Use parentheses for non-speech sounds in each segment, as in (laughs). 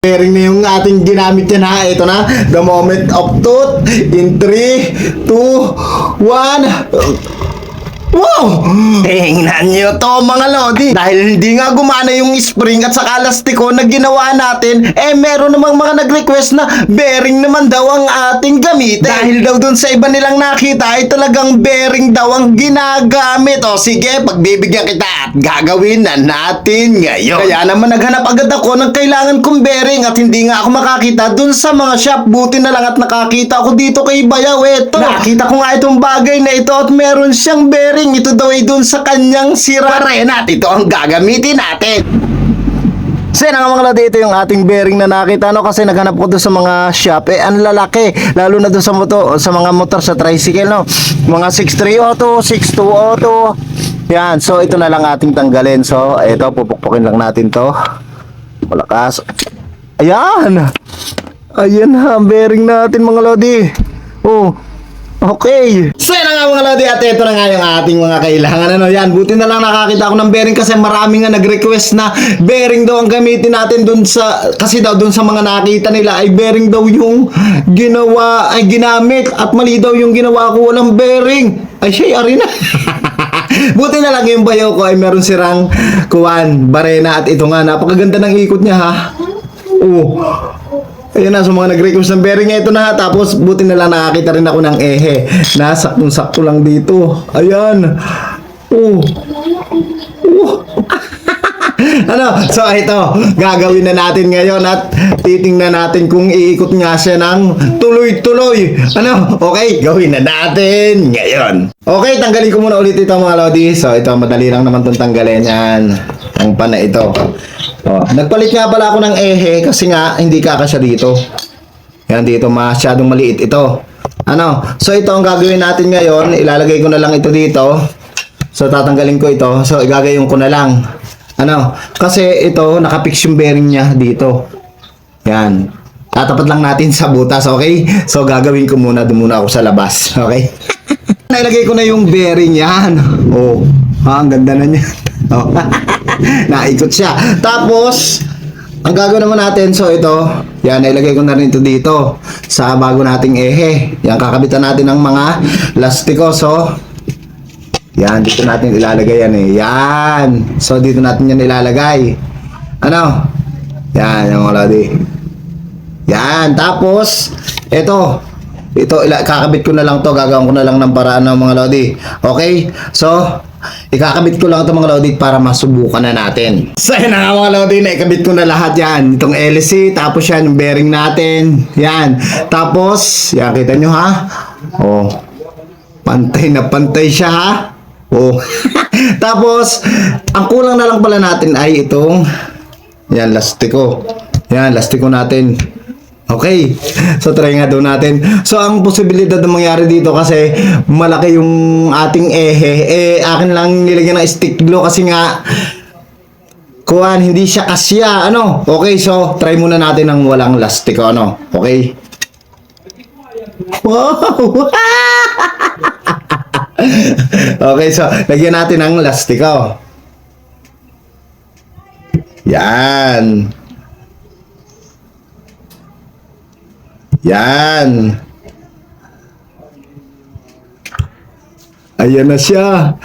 Bearing na yung ating ginamit yan ha. Ito na. The moment of truth. In 3, 2, 1. Wow! Tingnan nyo to mga lodi. Dahil hindi nga gumana yung spring at saka lastiko na ginawa natin, eh meron namang mga nag-request na bearing naman daw ang ating gamitin. Dahil daw dun sa iba nilang nakita ay talagang bearing daw ang ginagamit. O sige, pagbibigyan kita at gagawin na natin ngayon. Kaya naman naghanap agad ako ng kailangan kong bearing at hindi nga ako makakita dun sa mga shop. Buti na lang at nakakita ako dito kay Bayaw. Eto, nakita ko nga itong bagay na ito at meron siyang bearing. Ito daw ay dun sa kanyang sira at ito ang gagamitin natin. So yan nga mga lodi, ito yung ating bearing na nakita no kasi naghanap ko doon sa mga shop eh ang lalaki lalo na doon sa moto sa mga motor sa tricycle no mga 63 auto 62 auto yan so ito na lang ating tanggalin so ito pupukpukin lang natin to malakas ayan ayan ha bearing natin mga lodi oh Okay. So yan nga mga lodi at ito na nga yung ating mga kailangan. Ano yan, buti na lang nakakita ako ng bearing kasi marami nga nag-request na bearing daw ang gamitin natin dun sa, kasi daw dun sa mga nakita nila ay bearing daw yung ginawa, ay ginamit at mali daw yung ginawa ko walang bearing. Ay siya, ari na. (laughs) Buti na lang yung bayaw ko ay meron sirang kuwan, barena at ito nga, napakaganda ng ikot niya ha. Oh. Ayun na, so mga nag-request ng bearing ito na. Tapos buti na lang nakakita rin ako ng ehe. Na saktong-sakto lang dito. Ayan. Oh. Oh. Ano, so ito, gagawin na natin ngayon at titingnan natin kung iikot nga siya ng tuloy-tuloy. Ano, okay, gawin na natin ngayon. Okay, tanggalin ko muna ulit ito mga lodi. So ito, madali lang naman itong tanggalin yan. Ang pana ito. Oh, nagpalit nga pala ako ng ehe kasi nga hindi kakasya dito. Yan dito, masyadong maliit ito. Ano, so ito ang gagawin natin ngayon. Ilalagay ko na lang ito dito. So tatanggalin ko ito. So igagayon ko na lang. Ano, kasi ito nakapix yung bearing niya dito. Yan. Tatapat lang natin sa butas, okay? So gagawin ko muna, doon muna ako sa labas, (laughs) okay? (laughs) Nailagay ko na yung bearing yan. Oh, ha, ang ganda na niya. (laughs) Oh. Naikot siya. Tapos, ang gagawin naman natin, so ito, yan, nailagay ko na rin ito dito sa bago nating ehe. Yan, kakabitan natin ng mga lastiko. So, yan, dito natin ilalagay yan eh. Yan. So, dito natin yan ilalagay. Ano? Yan, yung lodi. Yan. Tapos, ito. Ito, ila- kakabit ko na lang to. Gagawin ko na lang ng paraan ng mga lodi. Okay? So, ikakabit ko lang ito mga lodi para masubukan na natin. So, yan na mga lodi. Naikabit ko na lahat yan. Itong LC. Tapos yan, yung bearing natin. Yan. Tapos, yan, kita nyo ha? Oh. Pantay na pantay siya ha. Oh. (laughs) Tapos, ang kulang na lang pala natin ay itong yan, lastiko. Yan, lastiko natin. Okay. So, try nga doon natin. So, ang posibilidad na mangyari dito kasi malaki yung ating ehe. Eh, akin lang nilagyan ng stick glue kasi nga kuhan, hindi siya kasya. Ano? Okay, so, try muna natin ng walang lastiko. Ano? Okay? Wow! (laughs) (laughs) okay, so lagyan natin ng lastiko. Yan. Yan. Ayan na siya.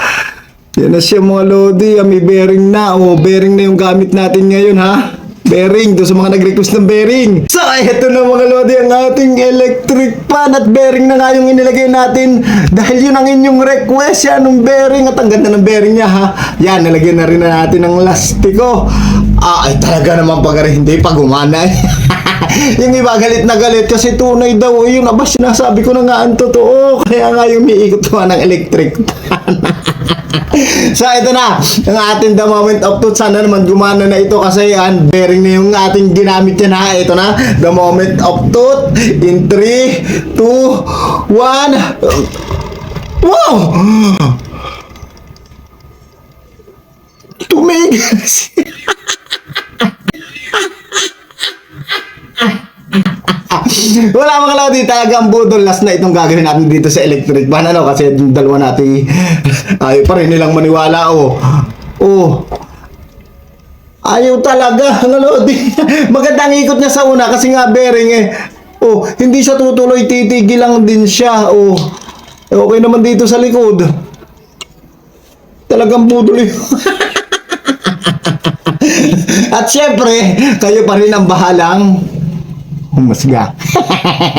Yan na siya mga lodi. May bearing na. O, bearing na yung gamit natin ngayon ha. Bearing. Doon sa mga nag-request ng bearing. So, eto na mga lodi ang ating electric fan. At bearing na nga yung inilagay natin. Dahil yun ang inyong request. Yan ng bearing. At ang ganda ng bearing niya ha. Yan, nalagyan na rin na natin ng lastiko. Ah, ay talaga naman pag hindi pa gumana eh. (laughs) yung iba galit na galit kasi tunay daw yun aba sinasabi ko na nga ang totoo. (laughs) Kaya nga yung umiikot pa ng electric (laughs) so ito na ang ating the moment of truth. Sana naman gumana na ito kasi yan bearing na yung ating ginamit yan ha? Ito na the moment of truth in 3 2 1 wow! (gasps) Tumigil siya (laughs) Wala mga lodi, talagang budol last na itong gagawin natin dito sa electric van ano kasi yung dalawa natin (laughs) ay pa rin nilang maniwala oh. Oh. Ayaw talaga, (laughs) mga Lodi. Magandang ikot niya sa una kasi nga bearing eh. Oh, hindi siya tutuloy, titigil lang din siya. Oh, eh, okay naman dito sa likod. Talagang budol yun. At syempre, kayo pa rin ang bahalang humusga. (laughs)